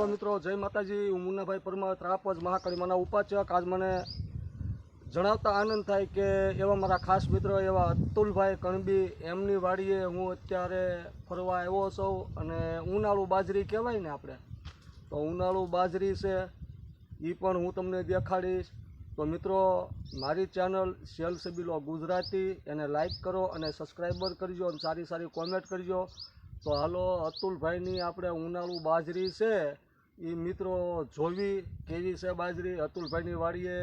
Hello મિત્રો, જય માતાજી. હું મુન્નાભાઈ પરમાર, ત્રાપજ મહાકાળી માના ઉપાચક આજ મને જણાવતા આનંદ થાય કે એવા મારા ખાસ મિત્ર, એવા અતુલભાઈ કણબી. એમની વાડીએ હું અત્યારે ફરવા આવ્યો છું અને ઉનાળુ બાજરી કહેવાય ને આપણે, તો ઉનાળુ બાજરી છે એ પણ હું તમને દેખાડીશ. તો મિત્રો, મારી ચેનલ સેલ સબીલો ગુજરાતી, એને લાઇક કરો અને સબસ્ક્રાઈબર કરજો અને સારી સારી કોમેન્ટ કરજો. તો હાલો, અતુલભાઈની આપણે ઉનાળુ બાજરી છે એ મિત્રો જોવી કેવી છે બાજરી? અતુલભાઈની વાડીએ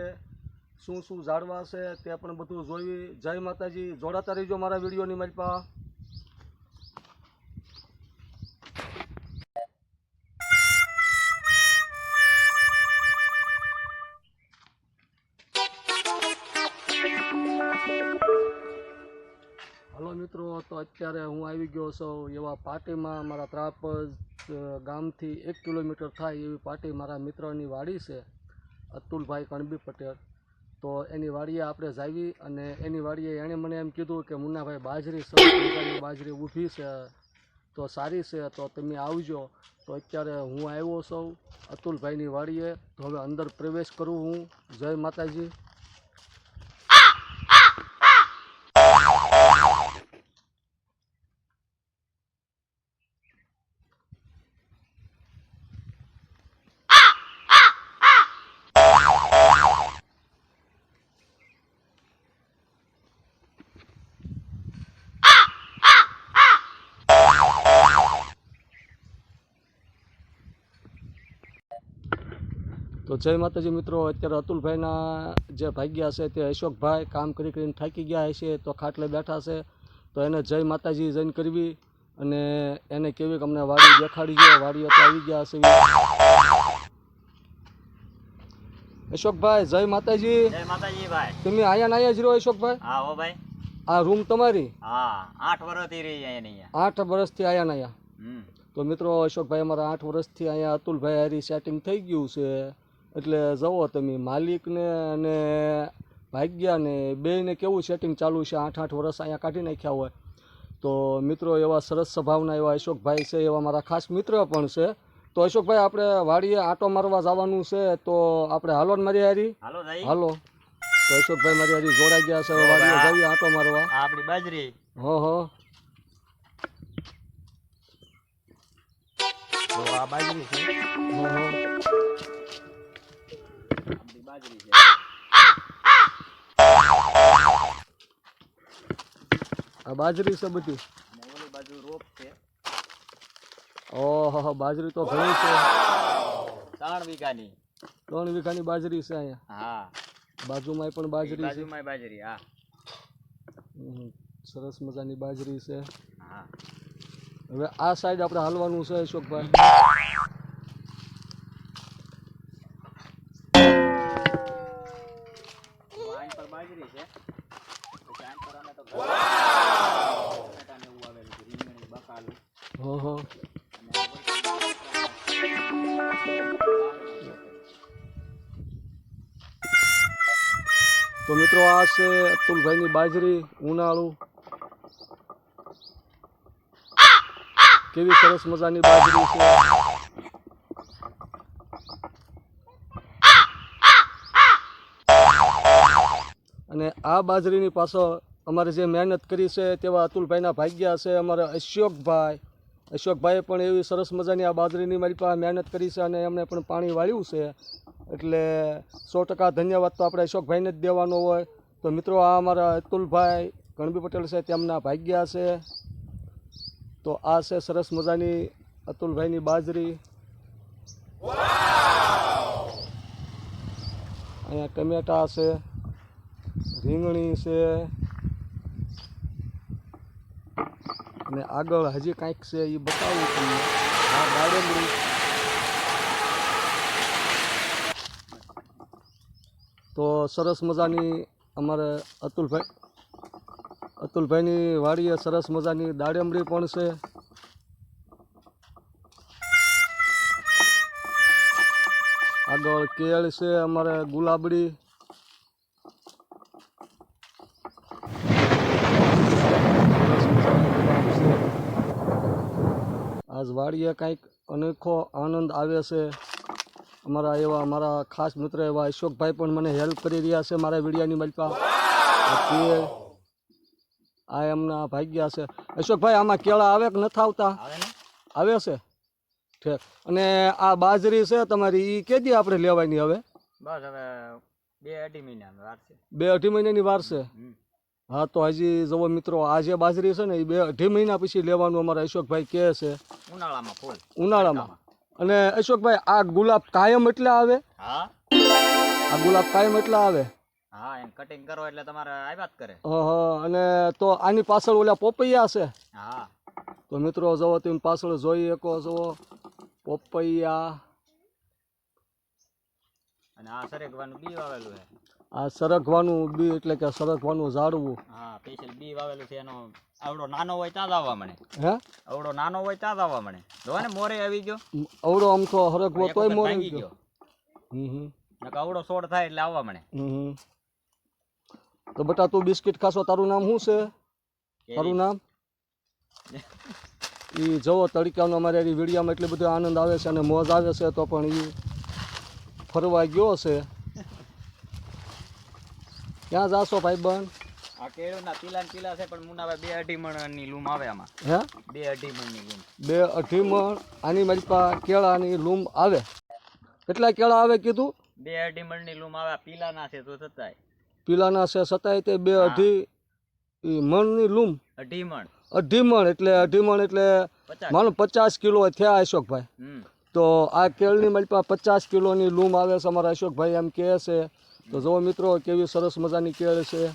શું શું ઝાડવા છે તે પણ બધું જોઈ જય માતાજી. જોડાતા રહીજો મારા વિડીયોની મજપા હલો મિત્રો, તો અત્યારે હું આવી ગયો છું એવા પાર્ટીમાં મારા ત્રાપજ ગામથી એક કિલોમીટર થાય એવી પાર્ટી મારા મિત્રની વાડી છે, અતુલભાઈ કણબી પટેલ. તો એની વાડીએ આપણે જાવી અને એની વાડીએ એણે મને એમ કીધું કે, મુન્નાભાઈ, બાજરી સરસ બાજરી ઊભી છે, તો સારી છે, તો તમે આવજો. તો અત્યારે હું આવ્યો છું અતુલભાઈની વાડીએ, તો હવે અંદર પ્રવેશ કરું હું. જય માતાજી. તો જય માતાજી મિત્રો અત્યારે અતુલભાઈના જે ભાગ્યા છે તે અશોકભાઈ કામ કરી કરીને થાકી ગયા હશે તો ખાટલે બેઠા છે. તો એને જય માતાજી જઈને કરવી અને એને કેવી કે અમને વાડી દેખાડી ગયો વાડીઓ તો આવી ગયા હશે અશોકભાઈ જય માતાજી. જય માતાજી ભાઈ. તમે આયા ના આયા જ રહો અશોકભાઈ? હા હો ભાઈ. આ રૂમ તમારી? હા આઠ વર્ષથી રહી અહીંયા વર્ષથી આયા ના આયા તો મિત્રો અશોકભાઈ અમારા આઠ વર્ષથી અહીંયા અતુલભાઈ હારી સેટિંગ થઈ ગયું છે. એટલે જુઓ તમે માલિકને અને ભાગ્યાને બેયને કેવું સેટિંગ ચાલુ છે? આઠ આઠ વર્ષ અહીંયા કાઢી નાખ્યા હોય. તો મિત્રો એવા સરસ સ્વભાવના એવા અશોકભાઈ છે એવા મારા ખાસ મિત્ર પણ છે. તો અશોકભાઈ આપણે વાડીએ આંટો મારવા જવાનું છે તો આપણે હાલો ને મારી હારી હાલો. તો અશોકભાઈ મારી હારી જોડાઈ ગયા છે વાડીએ જઈએ આટો મારવા. આપણી બાજરી. હો હો. તો આ બાજરી છે. હો હો. બાજરી છે. આ બાજરી છે બધી? ઓલી બાજુ રોપ છે. ઓહો બાજરી તો ઘણી છે. ત્રણ વીઘાની. ત્રણ વીઘાની બાજરી છે અહીંયા? હા. બાજુમાં પણ બાજરી છે. બાજુમાં બાજરી હા. સરસ મજાની બાજરી છે. હા. હવે આ સાઈડ આપણે હાલવાનું છે અશોકભાઈ. બાજરી છે. તો તો મિત્રો આ છે અતુલભાઈની બાજરી, ઉનાળુ. કેવી સરસ મજાની બાજરી છે અને આ બાજરીની પાછળ અમારે જે મહેનત કરી છે તેવા અતુલભાઈના ભાગ્યા છે, અમારા અશોકભાઈ. અશોકભાઈએ પણ એવી સરસ મજાની આ બાજરીની મારી પાસે મહેનત કરી છે અને એમણે પણ પાણી વાળ્યું છે. એટલે સો ટકા ધન્યવાદ તો આપણે અશોકભાઈને જ દેવાનો હોય. તો મિત્રો, આ અમારા અતુલભાઈ ગણબી પટેલ છે, તેમના ભાગ્યા છે. તો આ છે સરસ મજાની અતુલભાઈની બાજરી. અહીંયા ટમેટા છે. રીંગણી છે. અને આગળ હજી કાંઈક છે એ બતાવું તમને આ દાડમડી તો સરસ મજાની અમારે અતુલભાઈ, અતુલભાઈની વાડીએ સરસ મજાની દાડમડી પણ છે. આગળ કેળ છે અમારે ગુલાબડી સરસ મજાના ગુલાબ છે. આજ વાડીએ કાંઈક અનોખો આનંદ આવે છે. અમારા એવા મારા ખાસ મિત્ર એવા અશોકભાઈ પણ મને હેલ્પ કરી રહ્યા છે મારા વિડીયાની મલકા બાકી આ એમના ભાગ્યા છે. અશોકભાઈ આમાં કેળા આવે કે નથી આવતા? આવે છે? ઠીક. અને આ બાજરી છે તમારી એ કેદી આપણે લેવાની હવે? બસ હવે બે અઢી મહિના વાર છે. બે અઢી મહિનાની વાર છે. હા તો હજી જવો મિત્રો આ જે બાજરી છે ને એ બે અઢી મહિના પછી લેવાનું અમારા અશોકભાઈ કહે છે. ઉનાળામાં ફૂલ. ઉનાળામાં. અને અશોકભાઈ આ ગુલાબ કાયમ એટલે આવે? હા. આ ગુલાબ કાયમ એટલા આવે? હા કટિંગ કરો એટલે તમારે આવ્યા જ કરે. હં, હં. અને તો આની પાછળ ઓલા પોપૈયા છે? હા. તો મિત્રો જુઓ તમે પાછળ જોઈ શકો જુઓ પોપૈયા. અને આ સરેગવાનું બી વાવેલું છે આ સરગવાનું બી એટલે કે સરકવાનું ઝાડવું. હા સ્પેશિયલ બી વાવેલું છે. એનો આવડો નાનો હોય ત્યાં જ આવવા મને હે? આવડો નાનો હોય ત્યાં જ આવવા મળે. જો ને મોરે આવી ગયો. અવડો આમ તો હરકવો તોય મોરે આવી ગયો. હમ હમ. નકર આવડો સોડ થાય એટલે આવવા મળે. હમ હમ. તો બટા તું બિસ્કિટ ખાશો તારું નામ શું છે? તારું નામ? એ જવો તડકાનો અમારે વિડીયામાં એટલો બધો આનંદ આવે છે અને મોજ આવે છે તો પણ એ ફરવા ગયો છે. ક્યાં જાશો ભાઈ બન? આ કેળુંના પીલા ને પીલા છે પણ મુનાભાઈ બે અઢી મણની લૂમ આવે આમાં. હે? બે અઢી મણની લૂમ. બે અઢી મણ આની મારી પાસે કેળાની લૂમ આવે. કેટલા કેળા આવે કીધું? બે અઢી મણની લૂમ આવે પીલાના છે તો છતાંય પીલાના છે સતાય તે બે અઢી મણ મણની લૂમ. અઢી મણ અઢી મણ એટલે અઢી મણ એટલે માનો પચાસ કિલો થયા અશોકભાઈ તો આ કેળની મારી પાસે પચાસ કિલોની લૂમ આવે છે અમારા અશોકભાઈ એમ કહે છે. તો જુઓ મિત્રો કેવી સરસ મજાની કેળ છે.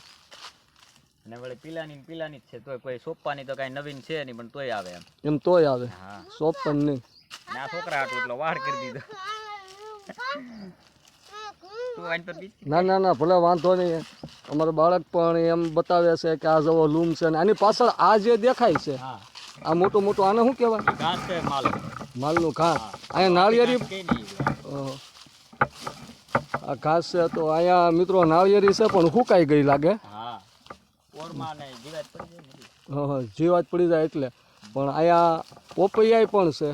અને વળી પીલાની પીલાની જ છે તોય કોઈ સોપાની તો કાંઈ નવીન છે નહીં પણ તોય આવે એમ. એમ તોય આવે. હા. સોપ પણ નહીં. ના છોકરા હાટું એટલો વાળ કરી દીધો. ના ના ના ભલે વાંધો નહીં. અમારું બાળક પણ એમ બતાવે છે કે આ જવો લૂમ છે ને આની પાછળ આ જે દેખાય છે આ મોટું મોટું આને શું કહેવાય? ઘાસ છે માલ માલનું ઘાસ. અહીંયા નાળિયેરી આ ઘાસ છે તો અહીંયા મિત્રો નાળિયેરી છે પણ સુકાઈ ગઈ લાગે. જીવાત પડી જાય એટલે. પણ અહીંયા પોપૈયા પણ છે.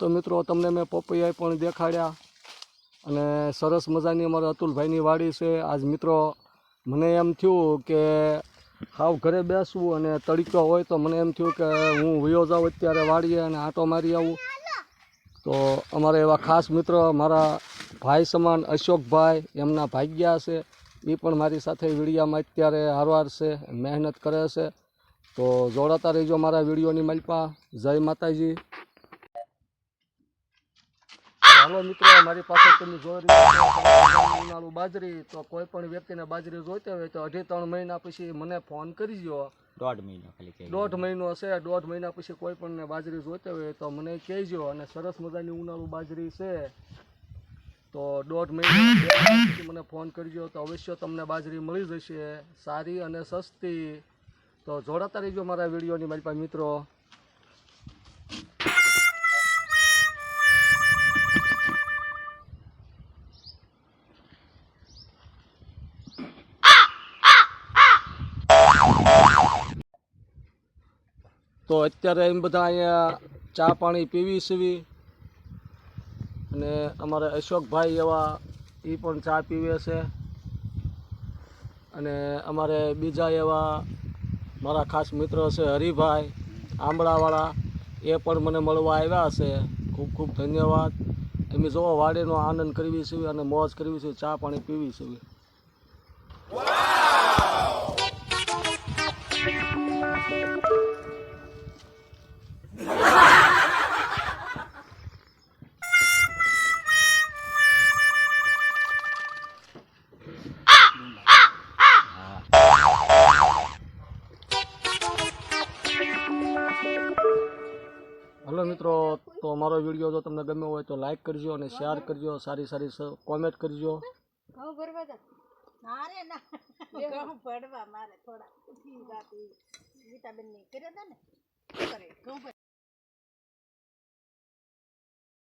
તો મિત્રો તમને મેં પપૈયા પણ દેખાડ્યા અને સરસ મજાની અમારા અતુલભાઈની વાડી છે. આજ મિત્રો મને એમ થયું કે હાવ ઘરે બેસવું અને તડકો હોય તો મને એમ થયું કે હું વયો જાઉં અત્યારે વાડીએ અને આંટો મારી આવું. તો અમારા એવા ખાસ મિત્રો મારા ભાઈ સમાન અશોકભાઈ એમના ભાગ્યા છે. એ પણ મારી સાથે વિડીયામાં અત્યારે હારવાર છે, મહેનત કરે છે. તો જોડાતા રહેજો મારા વિડીયોની મલપા જય માતાજી. હાલો મિત્રો મારી પાસે તમે જોઈ રહ્યા ઉનાળુ બાજરી. તો કોઈ પણ વ્યક્તિને બાજરી જોઈતી હોય તો અઢી ત્રણ મહિના પછી મને ફોન કરજો. દોઢ મહિનો ખાલી દોઢ મહિનો છે દોઢ મહિના પછી કોઈ પણ બાજરી જોઈતી હોય તો મને કહેજો. અને સરસ મજાની ઉનાળુ બાજરી છે. તો દોઢ મહિના મને ફોન કરજો તો અવશ્ય તમને બાજરી મળી જશે. સારી અને સસ્તી. તો જોડાતા રહીજો મારા વિડીયોની મારી પાસે મિત્રો. તો અત્યારે એમ બધા અહીંયા ચા પાણી પીવી સીવી અને અમારા અશોકભાઈ એવા એ પણ ચા પીવે છે. અને અમારે બીજા એવા મારા ખાસ મિત્ર છે હરિભાઈ આંબળાવાળા એ પણ મને મળવા આવ્યા છે. ખૂબ ખૂબ ધન્યવાદ. એમ જોવો વાડીનો આનંદ કરવી છે અને મોજ કરવી છે ચા પાણી પીવી છે હલો મિત્રો, તો અમારો વીડિયો જો તમને ગમ્યો હોય તો લાઈક કરજો અને શેર કરજો, સારી સારી કોમેન્ટ કરજો.